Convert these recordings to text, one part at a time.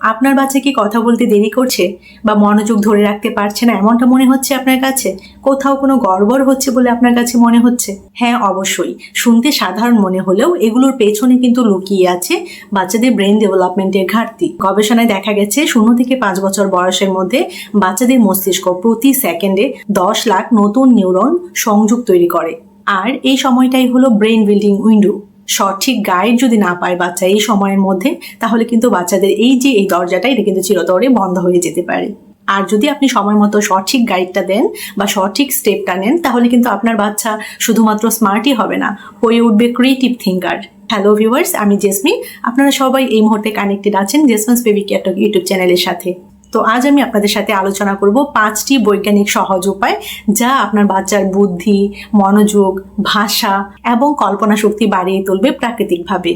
আপনার বাচ্চা কি কথা বলতে দেরি করছে বা মনোযোগ ধরে রাখতে পারছে না? এমনটা মনে হচ্ছে আপনার কাছে? কোথাও কোনো গড়বড় হচ্ছে বলে আপনার কাছে মনে হচ্ছে? হ্যাঁ অবশ্যই। শুনতে সাধারণ মনে হলেও এগুলোর পেছনে কিন্তু লুকিয়ে আছে বাচ্চাদের ব্রেন ডেভেলপমেন্টের ঘাটতি। গবেষণায় দেখা গেছে, শূন্য থেকে পাঁচ বছর বয়সের মধ্যে বাচ্চাদের মস্তিষ্ক প্রতি সেকেন্ডে দশ লাখ নতুন নিউরন সংযোগ তৈরি করে। আর এই সময়টাই হলো ব্রেন বিল্ডিং উইন্ডো সঠিক গাইড যদি না পায় বাচ্চা এই সময়ের মধ্যে, তাহলে কিন্তু বাচ্চাদের এই যে এই দরজাটা এটা কিন্তু চিরতরে বন্ধ হয়ে যেতে পারে। আর যদি আপনি সময় মতো সঠিক গাইডটা দেন বা সঠিক স্টেপটা নেন, তাহলে কিন্তু আপনার বাচ্চা শুধুমাত্র স্মার্টই হবে না, হয়ে উঠবে ক্রিয়েটিভ থিঙ্কার হ্যালো ভিউয়ার্স আমি জেসমিন। আপনারা সবাই এই মুহূর্তে কানেক্টেড আছেন জেসমিনস বেবি ক্যাটক ইউটিউব চ্যানেলের সাথে। তো আজ আমি আপনাদের সাথে আলোচনা করব পাঁচটি বৈজ্ঞানিক সহজ উপায় যা আপনার বাচ্চার বুদ্ধি, মনোযোগ, ভাষা এবং কল্পনা শক্তি বাড়িয়ে তুলবে প্রাকৃতিকভাবে।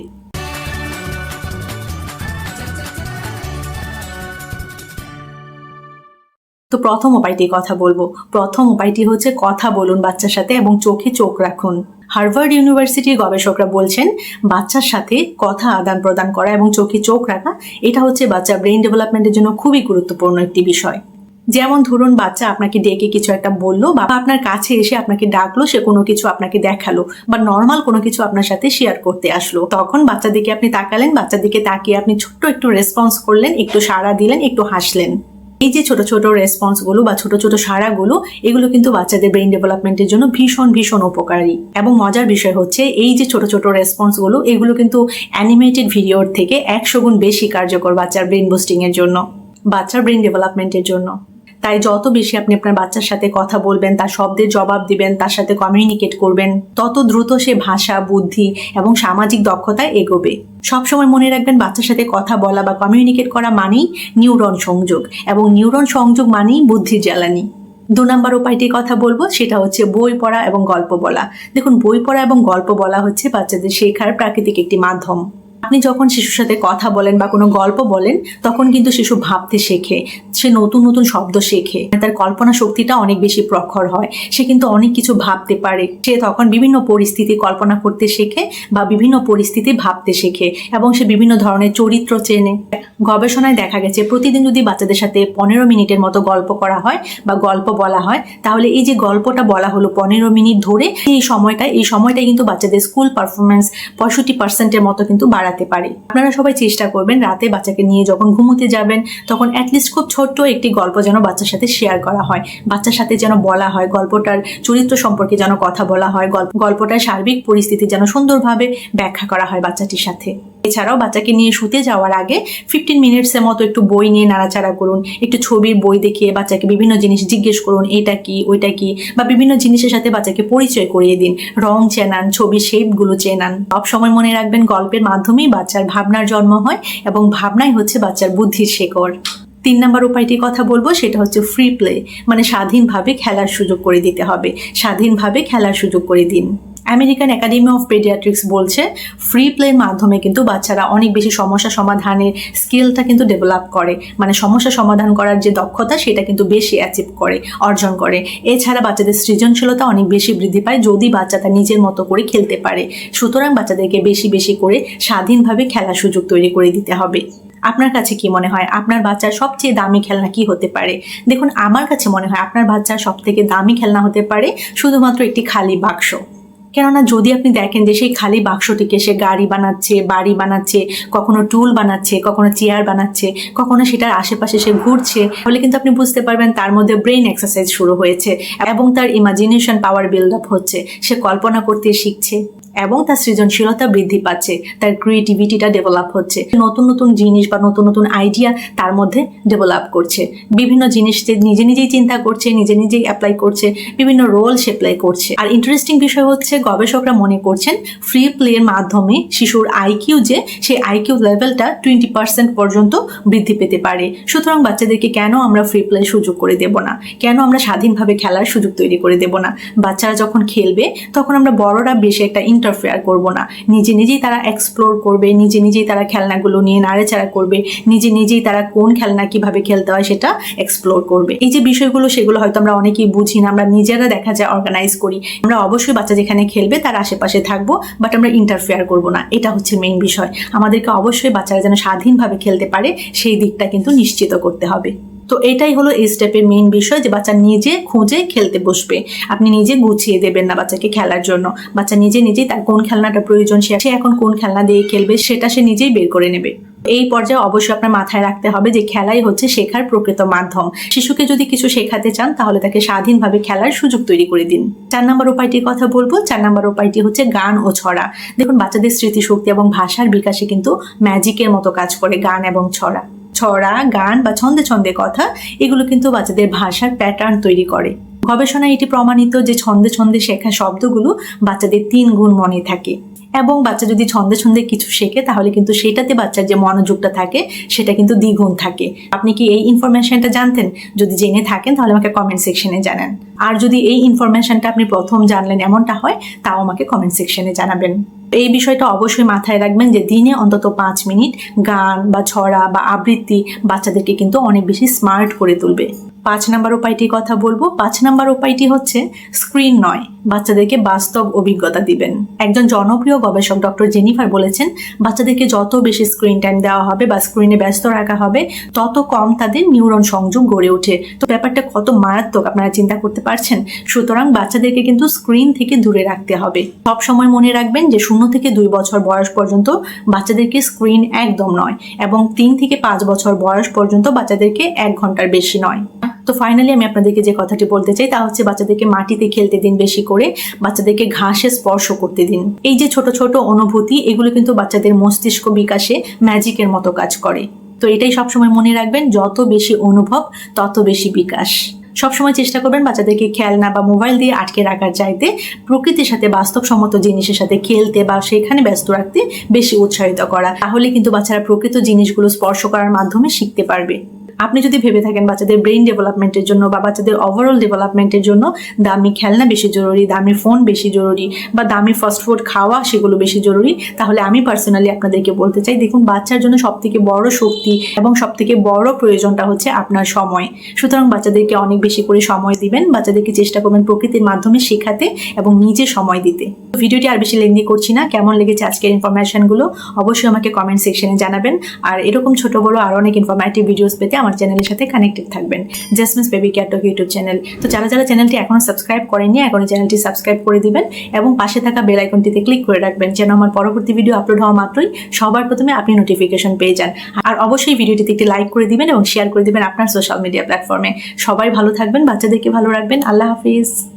তো প্রথম উপায়টি কথা বলব। প্রথম উপায়টি হচ্ছে কথা বলুন বাচ্চার সাথে এবং চোখে চোখ রাখুন। হার্ভার্ড ইউনিভার্সিটির গবেষকরা বলছেন, বাচ্চার সাথে কথা আদান প্রদান করা এবং চোখে চোখ রাখা, এটা হচ্ছে বাচ্চার ব্রেন ডেভেলপমেন্টের জন্য খুবই গুরুত্বপূর্ণ একটি বিষয়। যেমন ধরুন, বাচ্চা আপনাকে ডেকে কিছু একটা বলল, বা আপনার কাছে এসে আপনাকে ডাকলো, সে কোনো কিছু আপনাকে দেখাল, বা নর্মাল কোনো কিছু আপনার সাথে শেয়ার করতে আসলো। তখন বাচ্চার দিকে আপনি তাকালেন, বাচ্চার দিকে তাকিয়ে আপনি ছোট্ট একটু রেসপন্স করলেন, একটু সাড়া দিলেন, একটু হাসলেন। এই যে ছোট ছোট রেসপন্সগুলো বা ছোট ছোট সাড়াগুলো এগুলো কিন্তু বাচ্চাদের ব্রেন ডেভেলপমেন্টের জন্য ভীষণ ভীষণ উপকারী। এবং মজার বিষয় হচ্ছে, এই যে ছোট ছোট রেসপন্সগুলো এগুলো কিন্তু অ্যানিমেটেড ভিডিওর থেকে একশো গুণ বেশি কার্যকর বাচ্চার ব্রেন বুস্টিং এর জন্য, বাচ্চার ব্রেন ডেভেলপমেন্টের জন্য। তাই যত বেশি আপনি আপনার বাচ্চার সাথে কথা বলবেন, তার শব্দের জবাব দিবেন, তার সাথে কমিউনিকেট করবেন, তত দ্রুত সে ভাষা, বুদ্ধি এবং সামাজিক দক্ষতায় এগোবে। সবসময় মনে রাখবেন বাচ্চার সাথে কথা বলা বা কমিউনিকেট করা মানেই নিউরন সংযোগ এবং নিউরন সংযোগ মানেই বুদ্ধির জ্বালানি। দু নম্বর উপায়টির কথা বলব, সেটা হচ্ছে বই পড়া এবং গল্প বলা। দেখুন, বই পড়া এবং গল্প বলা হচ্ছে বাচ্চাদের শেখার প্রাকৃতিক একটি মাধ্যম। আপনি যখন শিশুর সাথে কথা বলেন বা কোনো গল্প বলেন, তখন কিন্তু শিশু ভাবতে শেখে। সে নতুন নতুন শব্দ শেখে। তার কল্পনা শক্তিটা অনেক বেশি প্রখর হয়। সে কিন্তু অনেক কিছু ভাবতে পারে। সে তখন বিভিন্ন পরিস্থিতি কল্পনা করতে শেখে বা বিভিন্ন পরিস্থিতি ভাবতে শেখে এবং সে বিভিন্ন ধরনের চরিত্র চেনে। গবেষণায় দেখা গেছে, প্রতিদিন যদি বাচ্চাদের সাথে পনেরো মিনিটের মতো গল্প করা হয় বা গল্প বলা হয়, তাহলে এই যে গল্পটা বলা হলো পনেরো মিনিট ধরে, এই সময়টা এই সময়টা কিন্তু বাচ্চাদের স্কুল পারফরমেন্স পঁয়ষট্টি পার্সেন্টের মতো কিন্তু বাড়াতে পারে। আপনারা সবাই চেষ্টা করবেন রাতে বাচ্চাকে নিয়ে যখন ঘুমোতে যাবেন, তখন অ্যাটলিস্ট খুব ছোট্ট একটি গল্প যেন বাচ্চার সাথে শেয়ার করা হয়। বাচ্চার সাথে যেন বলা হয়, গল্পটার চরিত্র সম্পর্কে যেন কথা বলা হয় গল্প- গল্পটার সার্বিক পরিস্থিতি যেন সুন্দরভাবে ব্যাখ্যা করা হয় বাচ্চাটির সাথে। এছাড়াও বাচ্চাকে নিয়ে শুতে যাওয়ার আগে ফিফটিন মিনিটসের মতো একটু বই নিয়ে নাড়াচাড়া করুন, একটু ছবির বই দেখিয়ে বাচ্চাকে বিভিন্ন জিনিস জিজ্ঞেস করুন এটা কি? ওইটা কি? বা বিভিন্ন জিনিসের সাথে বাচ্চাকে পরিচয় করিয়ে দিন, রং চেনান, ছবির শেপগুলো চেনান। সব সময় মনে রাখবেন গল্পের মাধ্যমেই বাচ্চার ভাবনার জন্ম হয় এবং ভাবনাই হচ্ছে বাচ্চার বুদ্ধির শেকড়। তিন নম্বর উপায়টির কথা বলব, সেটা হচ্ছে ফ্রি প্লে মানে স্বাধীনভাবে খেলার সুযোগ করে দিতে হবে। স্বাধীনভাবে খেলার সুযোগ করে দিন। আমেরিকান একাডেমি অফ পেডিয়াট্রিক্স বলছে ফ্রি প্লের মাধ্যমে কিন্তু বাচ্চারা অনেক বেশি সমস্যা সমাধানের স্কিলটা কিন্তু ডেভেলপ করে। মানে সমস্যা সমাধান করার যে দক্ষতা, সেটা কিন্তু বেশি অ্যাচিভ করে, অর্জন করে। এছাড়া বাচ্চাদের সৃজনশীলতা অনেক বেশি বৃদ্ধি পায় যদি বাচ্চা তার নিজের মতো করে খেলতে পারে। সুতরাং বাচ্চাদেরকে বেশি বেশি করে স্বাধীনভাবে খেলার সুযোগ তৈরি করে দিতে হবে। আপনার কাছে কি মনে হয়, আপনার বাচ্চার সবচেয়ে দামি খেলনা কি হতে পারে? দেখুন, আমার কাছে মনে হয় আপনার বাচ্চার সব থেকে দামি খেলনা হতে পারে শুধুমাত্র একটি খালি বাক্স। কেননা যদি আপনি দেখেন যে সেই খালি বাক্সটিকে সে গাড়ি বানাচ্ছে, বাড়ি বানাচ্ছে, কখনো টুল বানাচ্ছে, কখনো চেয়ার বানাচ্ছে, কখনো সেটার আশেপাশে সে ঘুরছে, তাহলে কিন্তু আপনি বুঝতে পারবেন তার মধ্যে ব্রেন এক্সারসাইজ শুরু হয়েছে এবং তার ইমাজিনেশন পাওয়ার বিল্ড আপ হচ্ছে। সে কল্পনা করতে শিখছে। এবং তার সৃজনশীলতা বৃদ্ধি পাচ্ছে, তার ক্রিয়েটিভিটিটা ডেভেলপ হচ্ছে, নতুন নতুন জিনিস বা নতুন নতুন আইডিয়া তার মধ্যে ডেভেলপ করছে। বিভিন্ন জিনিস যে নিজে নিজেই চিন্তা করছে, নিজে নিজেই অ্যাপ্লাই করছে, বিভিন্ন রোল সে প্লে করছে। আর ইন্টারেস্টিং বিষয় হচ্ছে, গবেষকরা মনে করছেন ফ্রি প্লের মাধ্যমে শিশুর আইকিউ যে, সেই আইকিউ লেভেলটা টোয়েন্টি পার্সেন্ট পর্যন্ত বৃদ্ধি পেতে পারে। সুতরাং বাচ্চাদেরকে কেন আমরা ফ্রি প্লে সুযোগ করে দেব না? কেন আমরা স্বাধীনভাবে খেলার সুযোগ তৈরি করে দেব না? বাচ্চারা যখন খেলবে, তখন আমরা বড়রা বেশি একটা ইন্টারফেয়ার করব না। নিজে নিজেই তারা এক্সপ্লোর করবে, নিজে নিজেই তারা খেলনাগুলো নিয়ে নাড়াচাড়া করবে, নিজে নিজেই তারা কোন খেলনা কীভাবে খেলতে হয় সেটা এক্সপ্লোর করবে। এই যে বিষয়গুলো, সেগুলো হয়তো আমরা অনেকেই বুঝি না, আমরা নিজেরা দেখা যায় অর্গানাইজ করি। আমরা অবশ্যই বাচ্চা যেখানে খেলবে তার আশেপাশে থাকব বাট আমরা ইন্টারফেয়ার করব না। এটা হচ্ছে মেইন বিষয়। আমাদেরকে অবশ্যই বাচ্চারা যেন স্বাধীনভাবে খেলতে পারে, সেই দিকটা কিন্তু নিশ্চিত করতে হবে। তো এটাই হলো এই স্টেপের মেইন বিষয় যে বাচ্চা নিজে খুঁজে খেলতে বসবে। আপনি নিজে গুছিয়ে দেবেন না বাচ্চাকে খেলার জন্য। বাচ্চা নিজে নিজেই তার কোন খেলনাটা প্রয়োজন, সে এখন কোন খেলনা দিয়ে খেলবে, সেটা সে নিজেই বের করে নেবে। এই পর্যায়ে অবশ্যই আপনার মাথায় রাখতে হবে যে খেলাই হচ্ছে শেখার প্রকৃত মাধ্যম। শিশুকে যদি কিছু শেখাতে চান, তাহলে তাকে স্বাধীনভাবে খেলার সুযোগ তৈরি করে দিন। চার নম্বর উপায়টির কথা বলব। চার নম্বর উপায়টি হচ্ছে গান ও ছড়া। দেখুন, বাচ্চাদের স্মৃতিশক্তি এবং ভাষার বিকাশে কিন্তু ম্যাজিকের মতো কাজ করে গান এবং ছড়া। ছড়া, গান বা ছন্দে ছন্দে কথা, এগুলো কিন্তু বাচ্চাদের ভাষার প্যাটার্ন তৈরি করে। গবেষণায় এটি প্রমাণিত যে ছন্দে ছন্দে শেখা শব্দগুলো বাচ্চাদের তিন গুণ মনে থাকে। এবং বাচ্চা যদি ছন্দে ছন্দে কিছু শেখে, তাহলে কিন্তু সেটাতে বাচ্চার যে মনোযোগটা থাকে, সেটা কিন্তু দ্বিগুণ থাকে। আপনি কি এই ইনফরমেশনটা জানতেন? যদি জেনে থাকেন, তাহলে আমাকে কমেন্ট সেকশনে জানান। আর যদি এই ইনফরমেশনটা আপনি প্রথম জানলেন এমনটা হয়, তাও আমাকে কমেন্ট সেকশনে জানাবেন। এই বিষয়টা অবশ্যই মাথায় রাখবেন যে দিনে অন্তত পাঁচ মিনিট গান বা ছড়া বা আবৃত্তি বাচ্চাদেরকে কিন্তু অনেক বেশি স্মার্ট করে তুলবে। পাঁচ নাম্বার উপায়টির কথা বলব। পাঁচ নাম্বার উপায়টি হচ্ছে স্ক্রিন নয়, বাচ্চাদেরকে বাস্তব অভিজ্ঞতা দিবেন। একজন জনপ্রিয় গবেষক ডক্টর জেনিফার বলেছেন, বাচ্চাদেরকে যত বেশি স্ক্রিন টাইম দেওয়া হবে বা স্ক্রিনে ব্যস্ত রাখা হবে, তত কম তাদের নিউরন সংযোগ গড়ে ওঠে। তো ব্যাপারটা কত মারাত্মক আপনারা চিন্তা করতে পারছেন। সুতরাং বাচ্চাদেরকে কিন্তু স্ক্রিন থেকে দূরে রাখতে হবে। সব সময় মনে রাখবেন যে শূন্য থেকে দুই বছর বয়স পর্যন্ত বাচ্চাদেরকে স্ক্রিন একদম নয় এবং তিন থেকে পাঁচ বছর বয়স পর্যন্ত বাচ্চাদেরকে এক ঘণ্টার বেশি নয়। তো ফাইনালি আমি আপনাদেরকে যে কথাটি বলতে চাই তা হচ্ছে বাচ্চাদেরকে মাটিতে খেলতে দিন বেশি করে, বাচ্চাদেরকে ঘাসে স্পর্শ করতে দিন। এই যে ছোট ছোট অনুভূতি, এগুলো কিন্তু বাচ্চাদের মস্তিষ্ক বিকাশে ম্যাজিকের মতো কাজ করে। তো এটাই সবসময় মনে রাখবেন, যত বেশি অনুভব, তত বেশি বিকাশ। সবসময় চেষ্টা করবেন বাচ্চাদেরকে খেলনা বা মোবাইল দিয়ে আটকে রাখার চাইতে প্রকৃতির সাথে বাস্তবসম্মত জিনিসের সাথে খেলতে বা সেখানে ব্যস্ত রাখতে বেশি উৎসাহিত করা। তাহলে কিন্তু বাচ্চারা প্রকৃত জিনিসগুলো স্পর্শ করার মাধ্যমে শিখতে পারবে। আপনি যদি ভেবে থাকেন বাচ্চাদের ব্রেন ডেভেলপমেন্টের জন্য বা বাচ্চাদের ওভারঅল ডেভেলপমেন্টের জন্য দামি খেলনা বেশি জরুরি, দামি ফোন বেশি জরুরি বা দামি ফাস্ট ফুড খাওয়া সেগুলো বেশি জরুরি, তাহলে আমি পার্সোনালি আপনাদেরকে বলতে চাই, দেখুন বাচ্চার জন্য সব থেকে বড় শক্তি এবং সব থেকে বড় প্রয়োজনটা হচ্ছে আপনার সময়। সুতরাং বাচ্চাদেরকে অনেক বেশি করে সময় দিবেন, বাচ্চাদেরকে চেষ্টা করবেন প্রকৃতির মাধ্যমে শেখাতে এবং নিজে সময় দিতে। ভিডিওটি আর বেশি লেন্দি করছি না। কেমন লেগেছে আজকের ইনফরমেশনগুলো অবশ্যই আমাকে কমেন্ট সেকশনে জানাবেন। আর এরকম ছোট বড় আরও অনেক ইনফরমেটিভ ভিডিওস পেতে আমার চ্যানেলের সাথে কানেক্টেড থাকবেন। জাসমিস বেবি ক্যাটক ইউটিউব চ্যানেল তো যারা যারা চ্যানেলটি এখনও সাবস্ক্রাইব করেননি, এখনই চ্যানেলটি সাবস্ক্রাইব করে দিবেন এবং পাশে থাকা বেল আইকনটিতে ক্লিক করে রাখবেন, যেন আমার পরবর্তী ভিডিও আপলোড হওয়া মাত্রই সবার প্রথমে আপনি নোটিফিকেশন পেয়ে যান। আর অবশ্যই ভিডিওটিতে একটি লাইক করে দিবেন এবং শেয়ার করে দিবেন আপনার সোশ্যাল মিডিয়া প্ল্যাটফর্মে সবাই ভালো থাকবেন, বাচ্চাদেরকে ভালো রাখবেন। আল্লাহ হাফিজ।